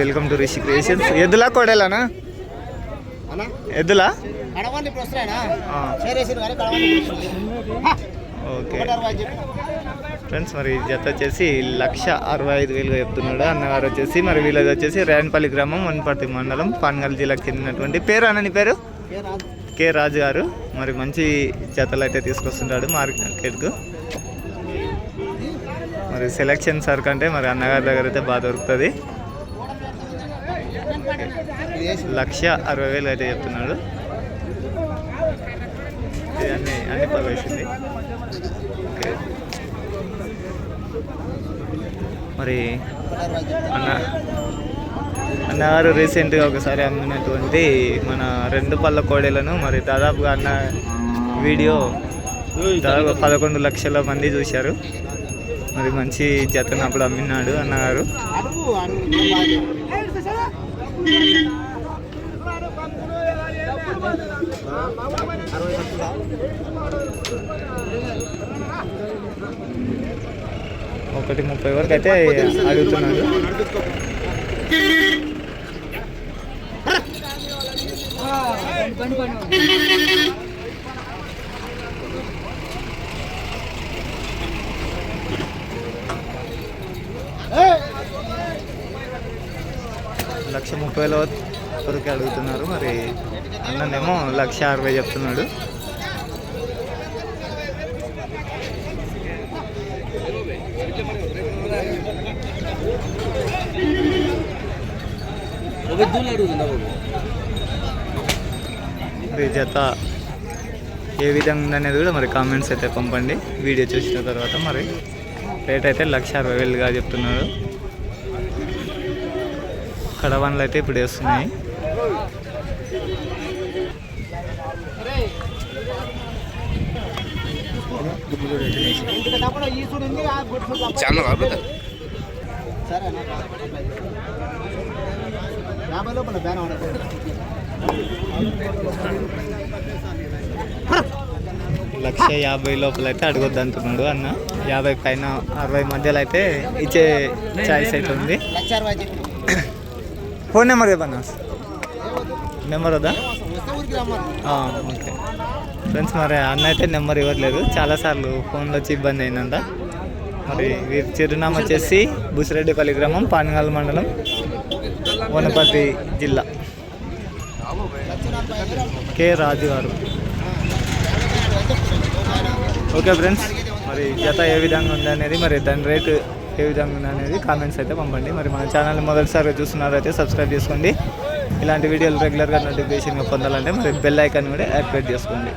Welcome to Rishi creations. ఎద్దులా కోడేలానా? అన్నా? ఎద్దులా! ఓకే. ఫ్రెండ్స్ మరి జత వచ్చేసి లక్ష అరవై ఐదు వేలుగా చెప్తున్నాడు. అన్నగారు వచ్చేసి మరి వీళ్ళది వచ్చేసి రేణపల్లి గ్రామం వనపర్తి మండలం పాన్గల్ జిల్లాకు చెందినటువంటి పేరు అన్నని పేరు. కె రాజు. గారు. మరి మంచి జతలు అయితే తీసుకొస్తుంటాడు మార్కెట్కు. మరి సెలక్షన్ సరుకు అంటే మరి అన్నగారి దగ్గర అయితే బాగా దొరుకుతుంది. లక్ష అరవై వేలు అయితే చెప్తున్నాడు. ఇది అన్ని అన్ని పళ్ళు ఓకే. మరి అన్న అన్నగారు రీసెంట్గా ఒకసారి అమ్మినటువంటి మన రెండు పళ్ళ కోడెలను మరి దాదాపుగా అన్న వీడియో దాదాపు పదకొండు లక్షల మంది చూశారు. మరి మంచి జతను అప్పుడు అమ్మినాడు అన్నగారు. ఒకటి ముప్పై వరకు అయితే అడుగుతున్నాడు. లక్ష ముప్పై వేల వరకు అడుగుతున్నారు. మరి అన్ననేమో లక్ష అరవై చెప్తున్నాడు. జత ఏ విధంగా ఉందనేది కూడా మరి కామెంట్స్ అయితే పంపండి. వీడియో చూసిన తర్వాత మరి రేట్ అయితే లక్ష అరవై వేలుగా చెప్తున్నారు కడవన్లు అయితే ఇప్పుడు వేస్తున్నాయి. లక్ష యాభై లోపల అయితే అడగొద్దు అంటున్నాడు అన్న. యాభై పైన అరవై మధ్యలో అయితే ఇచ్చే ఛాయిస్ అయితే ఉంది. ఫోన్ నెంబర్ చెప్పన్నా నెంబర్ వద్దా ఓకే. ఫ్రెండ్స్ మరి అన్న అయితే నెంబర్ ఇవ్వట్లేదు చాలాసార్లు ఫోన్లో వచ్చి ఇబ్బంది అయిందంట. మరి వీరి చిరునామా వచ్చేసి బుసిరెడ్డిపల్లి గ్రామం పానగాల మండలం వనపర్తి జిల్లా. కే రాజు గారు ఓకే ఫ్రెండ్స్ మరి జత ఏ విధంగా ఉంది అనేది మరి దాని రేటు ఏ విధంగా అనేది కామెంట్స్ అయితే పంపండి. మరి మన ఛానల్ మొదటిసారిగా చూస్తున్నారైతే సబ్స్క్రైబ్ చేసుకోండి. ఇలాంటి వీడియోలు రెగ్యులర్గా నోటిఫికేషన్గా పొందాలంటే మరి బెల్ ఐకాన్ కూడా యాక్టివేట్ చేసుకోండి.